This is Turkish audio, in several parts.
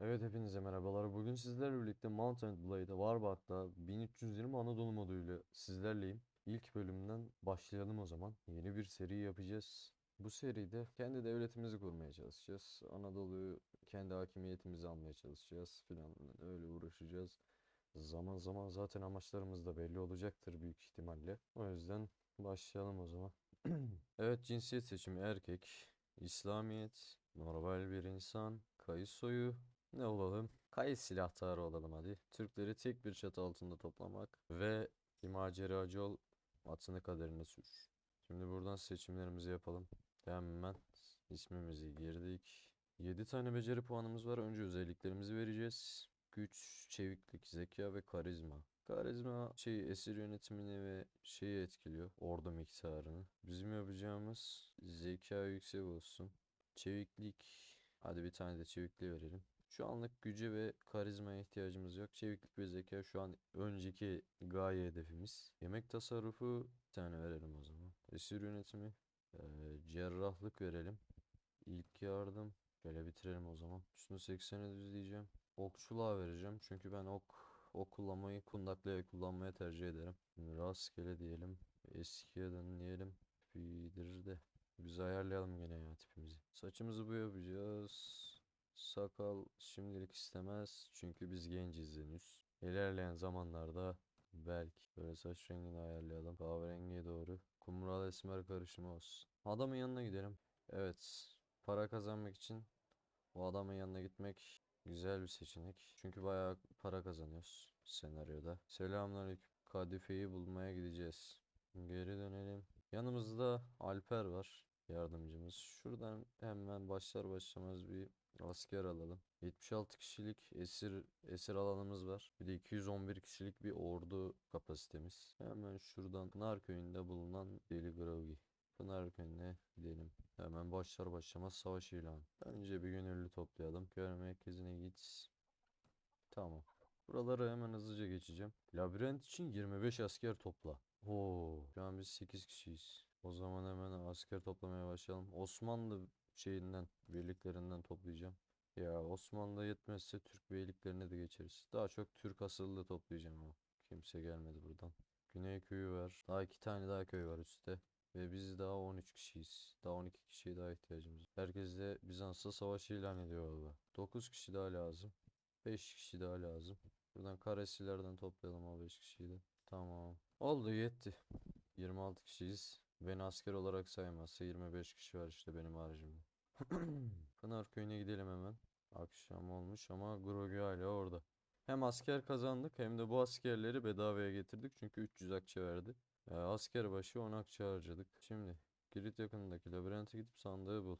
Evet hepinize merhabalar. Bugün sizlerle birlikte Mountain Blade Warband'da 1320 Anadolu moduyla sizlerleyim. İlk bölümden başlayalım o zaman. Yeni bir seri yapacağız. Bu seride kendi devletimizi kurmaya çalışacağız. Anadolu'yu kendi hakimiyetimizi almaya çalışacağız filan öyle uğraşacağız. Zaman zaman zaten amaçlarımız da belli olacaktır büyük ihtimalle. O yüzden başlayalım o zaman. Evet cinsiyet seçimi erkek. İslamiyet, normal bir insan, kayıt soyu, ne olalım? Kayıt silahtarı olalım hadi. Türkleri tek bir çatı altında toplamak ve bir maceracı ol, atını kaderine sür. Şimdi buradan seçimlerimizi yapalım. Hemen ismimizi girdik. 7 tane beceri puanımız var. Önce özelliklerimizi vereceğiz. Güç, çeviklik, zeka ve karizma. Karizma şey esir yönetimini ve şeyi etkiliyor. Ordu miktarını. Bizim yapacağımız zeka yüksek olsun. Çeviklik. Hadi bir tane de çevikliği verelim. Şu anlık güce ve karizmaya ihtiyacımız yok. Çeviklik ve zeka şu an önceki gaye hedefimiz. Yemek tasarrufu bir tane verelim o zaman. Esir yönetimi. eee, cerrahlık verelim. İlk yardım. Şöyle bitirelim o zaman. Şunu 80'e düzleyeceğim. Okçuluğa vereceğim. Çünkü ben ok, ok kullanmayı kundaklaya kullanmaya tercih ederim. Şimdi rastgele diyelim. Eskiye dön Bilir de. Biz ayarlayalım gene ya tipimizi. Saçımızı bu yapacağız. Sakal şimdilik istemez. Çünkü biz genciz henüz. İlerleyen zamanlarda belki böyle saç rengini ayarlayalım. Kahverengiye doğru. Kumral esmer karışımı olsun. Adamın yanına gidelim. Evet. Para kazanmak için o adamın yanına gitmek güzel bir seçenek. Çünkü bayağı para kazanıyoruz senaryoda. Selamünaleyküm. Kadife'yi bulmaya gideceğiz. Geri dönelim. Yanımızda Alper var. Yardımcımız. Şuradan hemen başlar başlamaz bir asker alalım. 76 kişilik esir esir alanımız var. Bir de 211 kişilik bir ordu kapasitemiz. Hemen şuradan Pınar köyünde bulunan Deli Grogi. Pınar köyüne gidelim. Hemen başlar başlamaz savaş ilanı. Önce bir gönüllü toplayalım. Köy merkezine git. Tamam. Buraları hemen hızlıca geçeceğim. Labirent için 25 asker topla. Oo, şu an biz 8 kişiyiz. O zaman hemen asker toplamaya başlayalım. Osmanlı şeyinden, birliklerinden toplayacağım. Ya Osmanlı yetmezse Türk beyliklerine de geçeriz. Daha çok Türk asıllı toplayacağım ama. Kimse gelmedi buradan. Güney köyü var. Daha iki tane daha köy var üstte. Ve biz daha 13 kişiyiz. Daha 12 kişiye daha ihtiyacımız var. Herkes de Bizans'ta savaş ilan ediyor galiba. 9 kişi daha lazım. 5 kişi daha lazım. Buradan karesilerden toplayalım o 5 kişiyi de. Tamam. Oldu yetti. 26 kişiyiz. Beni asker olarak saymazsa 25 kişi var işte benim haricimde. Pınar köyüne gidelim hemen. Akşam olmuş ama Grogi hala orada. Hem asker kazandık hem de bu askerleri bedavaya getirdik çünkü 300 akçe verdi. Ee, asker başı 10 akçe harcadık. Şimdi Girit yakınındaki labirente gidip sandığı bul.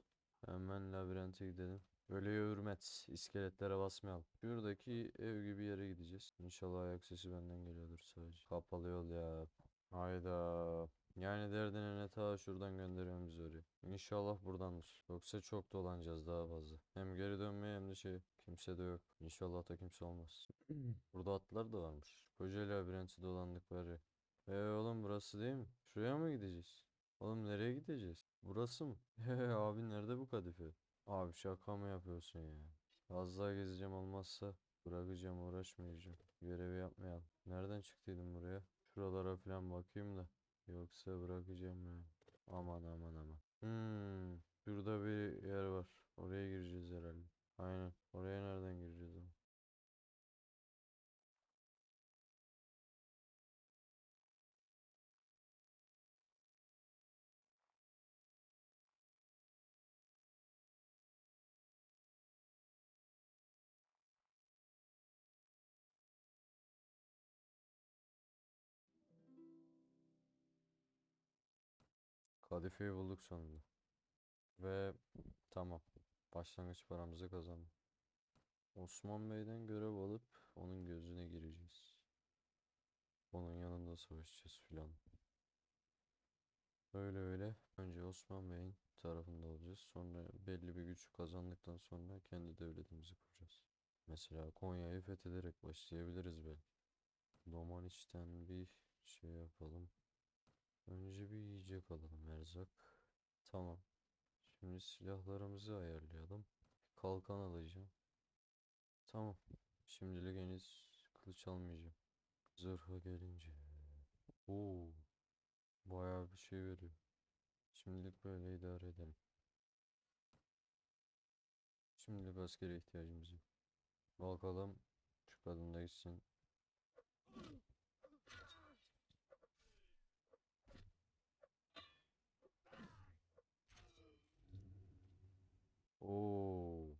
Hemen labirente gidelim. Ölüye hürmet. iskeletlere basmayalım. Şuradaki ev gibi yere gideceğiz. İnşallah ayak sesi benden geliyordur sadece. Kapalı yol ya. Hayda. Yani derdine ne ta şuradan gönderiyorum bizi oraya. İnşallah buradandır. Yoksa çok dolanacağız daha fazla. Hem geri dönmeye hem de şey kimse de yok. İnşallah da kimse olmaz. Burada atlar da varmış. Koca labirenti dolandık ya. Eee oğlum burası değil mi? Şuraya mı gideceğiz? Oğlum nereye gideceğiz? Burası mı? He abi nerede bu kadife? Abi şaka mı yapıyorsun ya? Az daha gezeceğim olmazsa bırakacağım uğraşmayacağım. Görevi yapmayalım. Nereden çıktıydım buraya? Şuralara falan bakayım da. Yoksa bırakacağım ya. Aman aman aman. Hmm, şurada bir yer var. Oraya gireceğiz herhalde. Aynen. Oraya nereden gireceğiz? Kadifeyi bulduk sonunda. Ve tamam. Başlangıç paramızı kazandık. Osman Bey'den görev alıp onun gözüne gireceğiz. Onun yanında savaşacağız filan. Öyle öyle. Önce Osman Bey'in tarafında olacağız. Sonra belli bir güç kazandıktan sonra kendi devletimizi kuracağız. Mesela Konya'yı fethederek başlayabiliriz belki. Domaniç'ten bir şey yapalım. Önce bir yiyecek alalım erzak. Tamam. Şimdi silahlarımızı ayarlayalım. Kalkan alacağım. Tamam. Şimdilik henüz kılıç almayacağım. Zırha gelince. Oo, bayağı bir şey veriyor. Şimdilik böyle idare edelim. Şimdilik askere ihtiyacımız yok. Bakalım şu kadın da gitsin. Oo,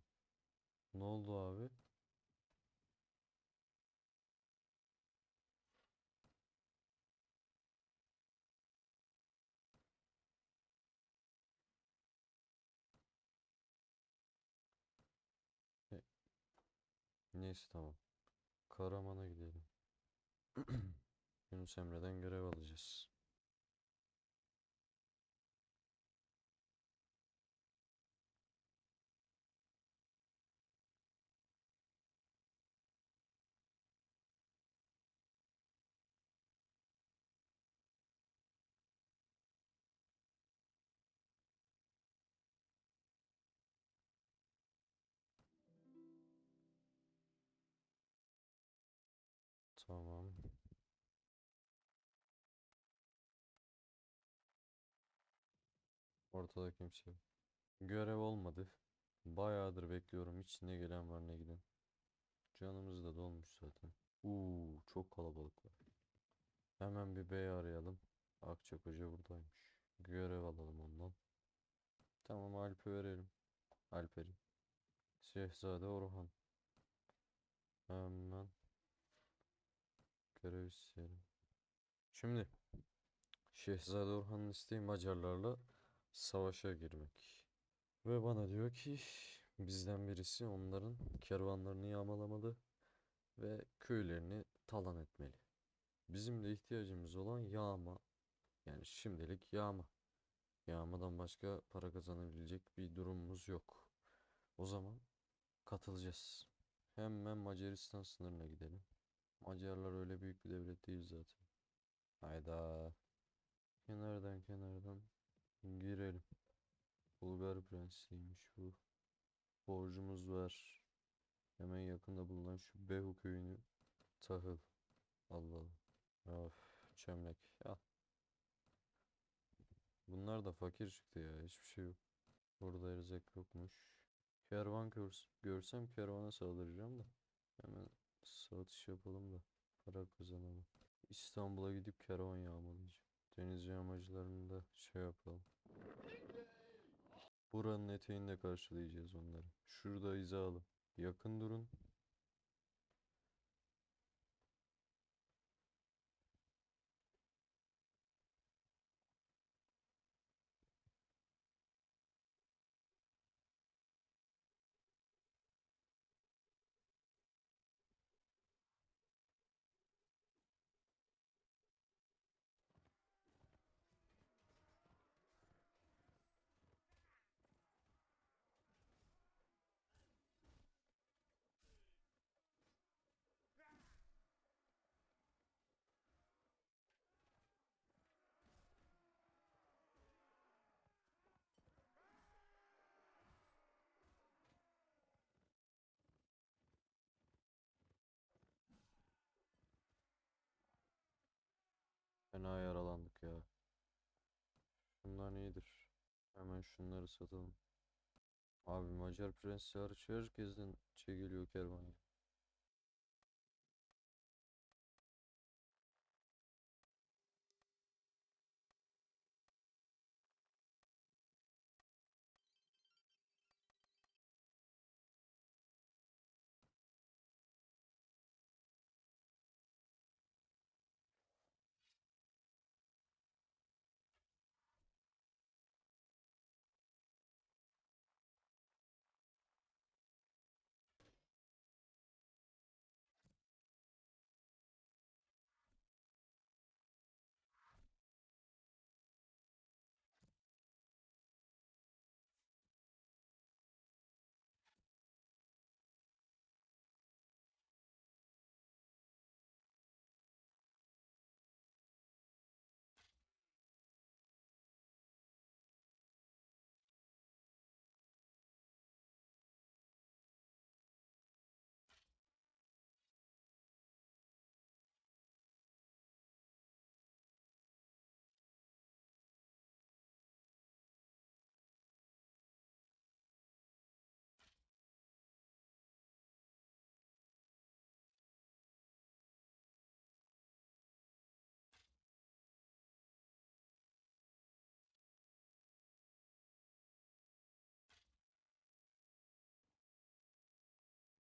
ne oldu abi? E, neyse tamam. Karaman'a gidelim. Yunus Emre'den görev alacağız. Tamam. Ortada kimse. Görev olmadı. Bayağıdır bekliyorum. Hiç ne gelen var ne giden. Canımız da dolmuş zaten. Uuu çok kalabalık var. Hemen bir bey arayalım. Akçakoca buradaymış. Görev alalım ondan. Tamam Alp'e verelim. Alper'i. Şehzade Orhan. Hemen görev isteyelim. Şimdi Şehzade Orhan'ın isteği Macarlarla savaşa girmek. Ve bana diyor ki bizden birisi onların kervanlarını yağmalamalı ve köylerini talan etmeli. Bizim de ihtiyacımız olan yağma. Yani şimdilik yağma. Yağmadan başka para kazanabilecek bir durumumuz yok. O zaman katılacağız. Hemen Macaristan sınırına gidelim. Macarlar öyle büyük bir devlet değil zaten. Hayda. Kenardan kenardan girelim. Bulgar prensiymiş bu. Borcumuz var. Hemen yakında bulunan şu Behu köyünü tahıl alalım. Of çömlek. Al. Bunlar da fakir çıktı ya. Hiçbir şey yok. Burada erzak yokmuş. Kervan görs görsem kervana saldıracağım da. Hemen satış yapalım da para kazanalım. İstanbul'a gidip kervan yağmalayacağım. Deniz yağmacılarını da şey yapalım. Buranın eteğinde karşılayacağız onları. Şurada hizalı. Yakın durun. Fena yaralandık ya. Şunlar iyidir. Hemen şunları satalım. Abi Macar prensi hariç herkesten çekiliyor kervan ya.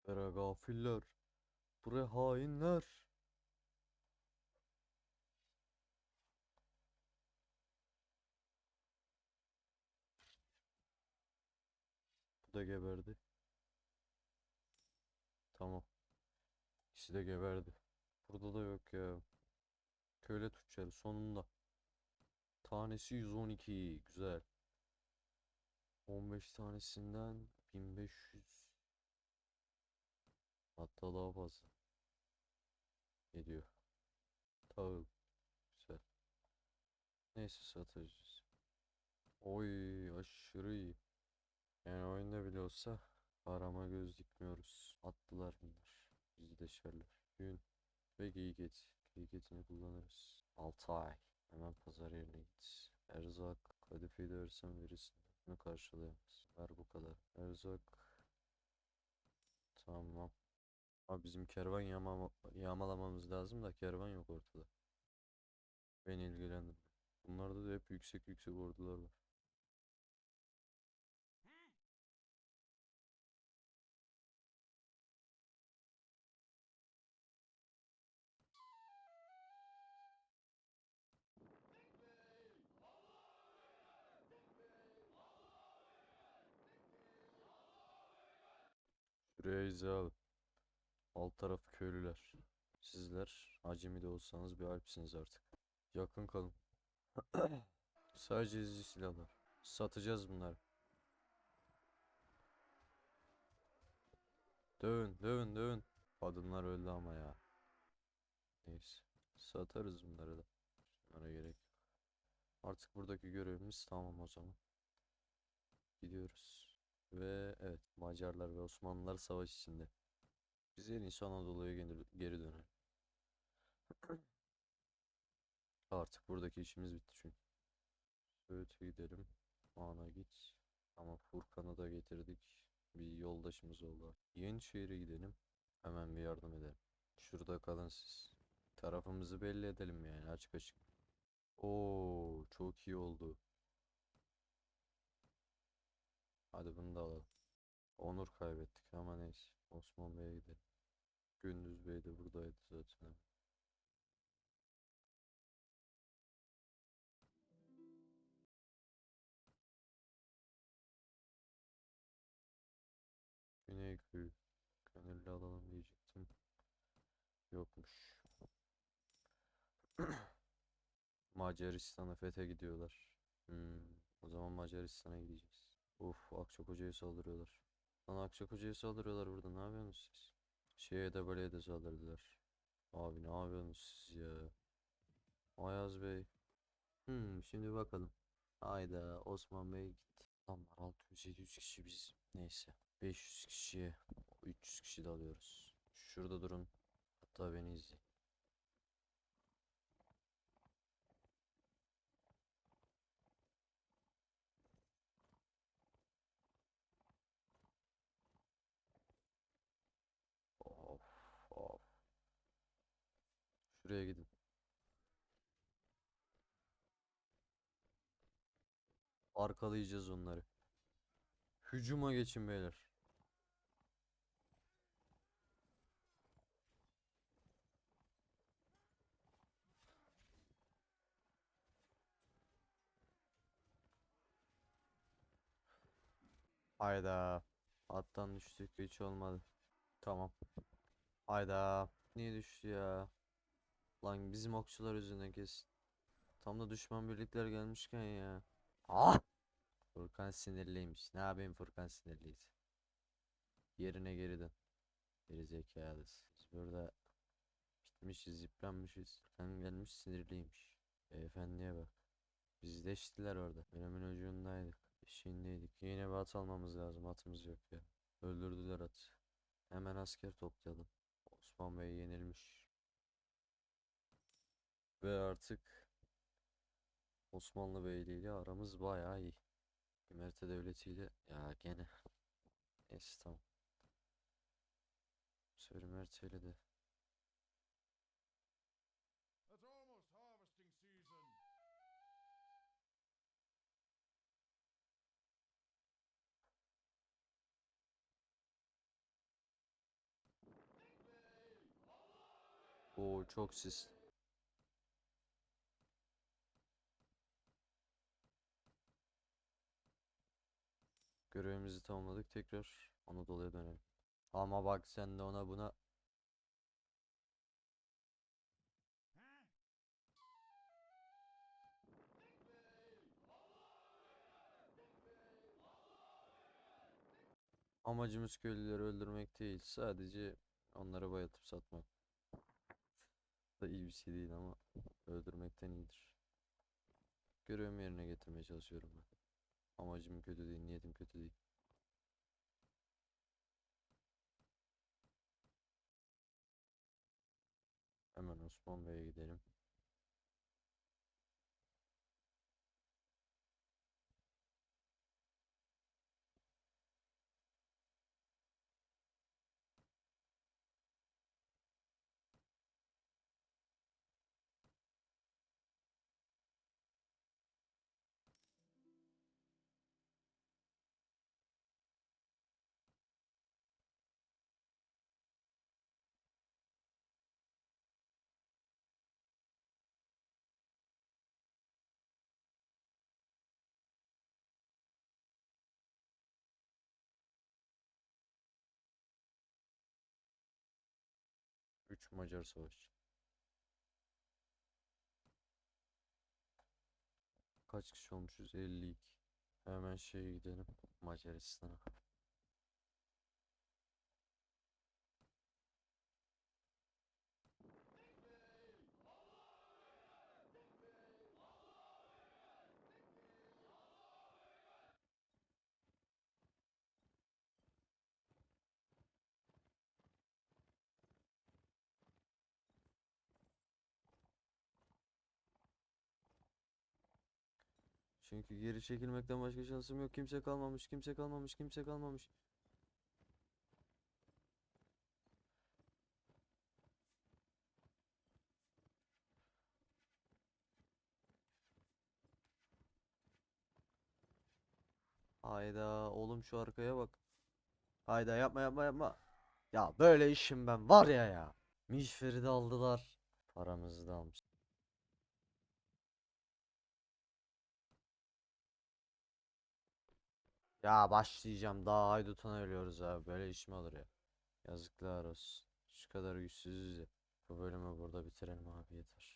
Bere gafiller. Bre hainler. Bu da geberdi. Tamam. İkisi de geberdi. Burada da yok ya. Köle tüccarı sonunda. Tanesi 112. Güzel. 15 tanesinden 1500. Hatta daha fazla. Ediyor. Tahıl. Güzel. Neyse satacağız. Oy aşırı iyi. Yani oyunda bile olsa arama göz dikmiyoruz. Attılar bunlar. Bizi deşerler. Gün ve geyik eti. Geyik etini kullanırız. 6 ay. Hemen pazar yerine git. Erzak. Kadifeyi de versem verirsin. Bunu karşılayamaz. Ver bu kadar. Erzak. Tamam. Abi bizim kervan yağma yağmalamamız lazım da kervan yok ortada. Beni ilgilendirmiyor. Bunlarda da hep yüksek yüksek ordular var. Hizalı. Alt taraf köylüler. Sizler acemi de olsanız bir alpsiniz artık. Yakın kalın. Sadece izci silahlar. Satacağız bunları. Dövün, dövün, dövün. Kadınlar öldü ama ya. Neyse. Satarız bunları da. Şunlara gerek yok. Artık buradaki görevimiz tamam o zaman. Gidiyoruz. Ve evet Macarlar ve Osmanlılar savaş içinde. Biz en iyisi Anadolu'ya geri, dönelim. Artık buradaki işimiz bitti çünkü. Söğüt'e gidelim. Ana git. Ama Furkan'ı da getirdik. Bir yoldaşımız oldu. Yeniçehir'e gidelim. Hemen bir yardım edelim. Şurada kalın siz. Tarafımızı belli edelim yani açık açık. Oo, çok iyi oldu. Hadi bunu da alalım. Onur kaybettik ama neyse. Osman Bey'e gidelim. Gündüz Bey de buradaydı zaten. Güneyköy. Gönüllü alalım diyecektim. Yokmuş. Macaristan'a fethe gidiyorlar. Hmm, o zaman Macaristan'a gideceğiz. Uf, Akçakoca'ya saldırıyorlar. Lan Akçakoca'ya saldırıyorlar burada. Ne yapıyorsunuz siz? Şeye de böyle de saldırdılar. Abi ne yapıyorsunuz siz ya? Ayaz Bey. Hmm, şimdi bakalım. Hayda Osman Bey gitti. Adamlar 600-700 kişi biz. Neyse. 500 kişiye 300 kişi de alıyoruz. Şurada durun. Hatta beni izleyin. Of of. Şuraya gidin. Arkalayacağız onları. Hücuma geçin beyler. Hayda. Attan düştük hiç olmadı. Tamam. Hayda. Niye düştü ya? Lan bizim okçular yüzünden kesin. Tam da düşman birlikler gelmişken ya. Ah! Furkan sinirliymiş. Ne yapayım Furkan sinirliyse. Yerine geri dön. Geri zekalısın. Biz burada bitmişiz, yıpranmışız. Furkan gelmiş sinirliymiş. Beyefendiye bak. Biz deştiler orada. Dönemin ucundaydık. Eşiğindeydik. Yine bir at almamız lazım. Atımız yok ya. Öldürdüler atı. Hemen asker toplayalım. Osman Bey yenilmiş. Ve artık Osmanlı Beyliği ile aramız bayağı iyi. Ümerite Devleti ile ya gene. Neyse tamam. Ümerite ile de. Oo çok sis. Görevimizi tamamladık. Tekrar Anadolu'ya dönelim. Ama bak sen de ona buna Amacımız köylüleri öldürmek değil. Sadece onları bayıltıp satmak. Da iyi bir şey değil ama öldürmekten iyidir. Görevimi yerine getirmeye çalışıyorum ben. Amacım kötü değil, niyetim kötü değil. Hemen Osman Bey'e gidelim. Üç Macar savaşçı. Kaç kişi olmuşuz? 52. Hemen şeye gidelim. Macaristan'a. Çünkü geri çekilmekten başka şansım yok. Kimse kalmamış, kimse kalmamış, kimse kalmamış. Hayda oğlum şu arkaya bak. Hayda yapma yapma yapma. Ya böyle işim ben var ya ya. Mişferi de aldılar. Paramızı da almış. Ya başlayacağım. Daha haydutuna ölüyoruz abi. Böyle iş mi olur ya? Yazıklar olsun. Şu kadar güçsüzüz ya. Bu bölümü burada bitirelim abi yeter.